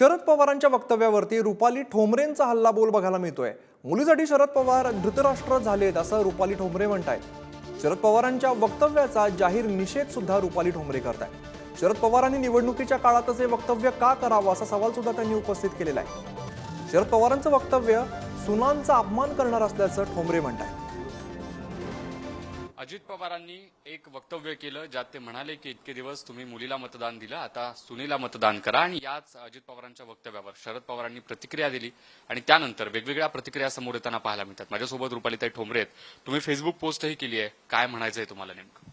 शरद पवारांच्या वक्तव्यावरती रुपाली ठोंबरेंचा हल्लाबोल बघायला मिळतोय. मुलीसाठी शरद पवार धृतराष्ट्र झालेत असं रुपाली ठोंबरे म्हणतायत. शरद पवारांच्या वक्तव्याचा जाहीर निषेध सुद्धा रुपाली ठोंबरे करतायत. शरद पवारांनी निवडणुकीच्या काळातच हे वक्तव्य का करावं असा सवाल सुद्धा त्यांनी उपस्थित केलेला आहे. शरद पवारांचं वक्तव्य सुनांचा अपमान करणार असल्याचं ठोंबरे म्हणतायत. अजित पवारांनी एक वक्तव्य केलं ज्यात ते म्हणाले की इतके दिवस तुम्ही मुलीला मतदान दिलं आता सुनीला मतदान करा. आणि याच अजित पवारांच्या वक्तव्यावर शरद पवारांनी प्रतिक्रिया दिली आणि त्यानंतर वेगवेगळ्या प्रतिक्रिया समोर येताना पाहायला मिळतात. माझ्यासोबत रुपालीताई ठोंबरे आहेत. तुम्ही फेसबुक पोस्टही केली आहे. काय म्हणायचंय तुम्हाला नेमकं?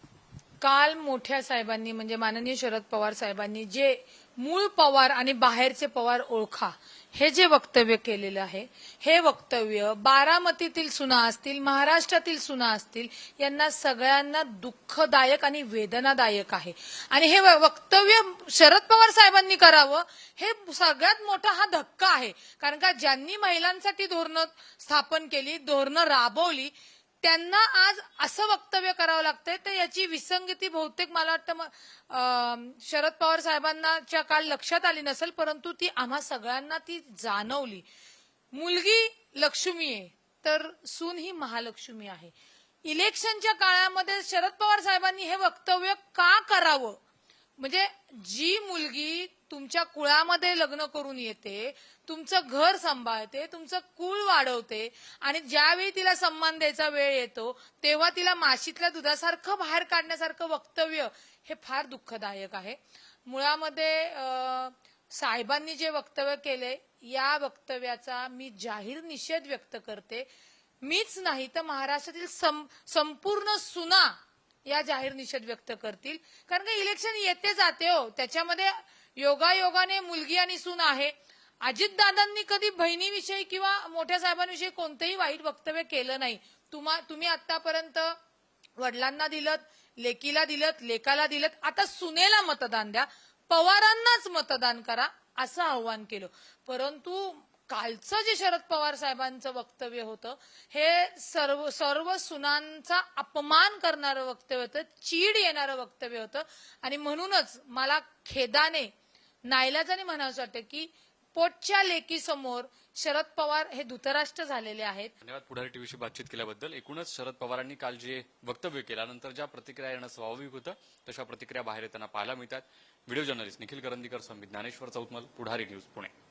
काल मोठ्या साहेबांनी म्हणजे माननीय शरद पवार साहेबांनी जे मूळ पवार आणि बाहेरचे पवार ओळखा हे जे वक्तव्य केलेलं आहे हे वक्तव्य बारामतीतील सुना असतील महाराष्ट्रातील सुना असतील यांना सगळ्यांना दुःखदायक आणि वेदनादायक आहे. आणि हे वक्तव्य शरद पवार साहेबांनी करावं हे सगळ्यात मोठा हा धक्का आहे. कारण का ज्यांनी महिलांसाठी धोरणं स्थापन केली धोरणं राबवली त्यांना आज असं वक्तव्य करावं लागतंय तर याची विसंगती बहुतेक मला वाटतं शरद पवार साहेबांनाच्या काल लक्षात आली नसेल परंतु ती आम्हा सगळ्यांना ती जाणवली. मुलगी लक्ष्मी आहे तर सून ही महालक्ष्मी आहे. इलेक्शनच्या काळामध्ये शरद पवार साहेबांनी हे वक्तव्य का करावं? म्हणजे जी मुलगी तुमच्या कुळामध्ये लग्न करून येते तुमचं घर सांभाळते तुमचं कुळ वाढवते आणि ज्यावेळी तिला सन्मान द्यायचा वेळ येतो तेव्हा तिला माशीतल्या दुधासारखं बाहेर काढण्यासारखं वक्तव्य हे फार दुःखदायक आहे. मुळामध्ये साहेबांनी जे वक्तव्य केले या वक्तव्याचा मी जाहीर निषेध व्यक्त करते. मीच नाही तर महाराष्ट्रातील सं- संपूर्ण सुना या जाहीर निषेध व्यक्त करतील. कारण का इलेक्शन येते जाते हो. त्याच्यामध्ये योगायोगाने मुलगी आणि सून आहे. अजितदादांनी कधी बहिणीविषयी किंवा मोठ्या साहेबांविषयी कोणतंही वाईट वक्तव्य केलं नाही. तुम्हा तुम्ही आतापर्यंत वडिलांना दिलत लेकीला दिलत लेकाला दिलत आता सुनेला मतदान द्या. पवारांनाच मतदान करा असं आव्हान केलं. परंतु कालचं जे शरद पवार साहेबांचं वक्तव्य होतं हे सर्व सर्व सुनांचा अपमान करणारं वक्तव्य होतं चीड येणारं वक्तव्य होतं. आणि म्हणूनच मला खेदाने नाईलाजाने म्हणावं वाटतं की पोटच्या लेकीसमोर शरद पवार हे धुतराष्ट्र झालेले आहेत. धन्यवाद पुढारी टीव्हीशी बातचीत केल्याबद्दल. एकूणच शरद पवारांनी काल जे वक्तव्य केल्यानंतर ज्या प्रतिक्रिया येणं स्वाभाविक होतं तशा प्रतिक्रिया बाहेर येताना पाहायला मिळतात. Video journalist Nikhil Karandikar Sambit Dnyaneshwar Chautmal Pudhari news Pune.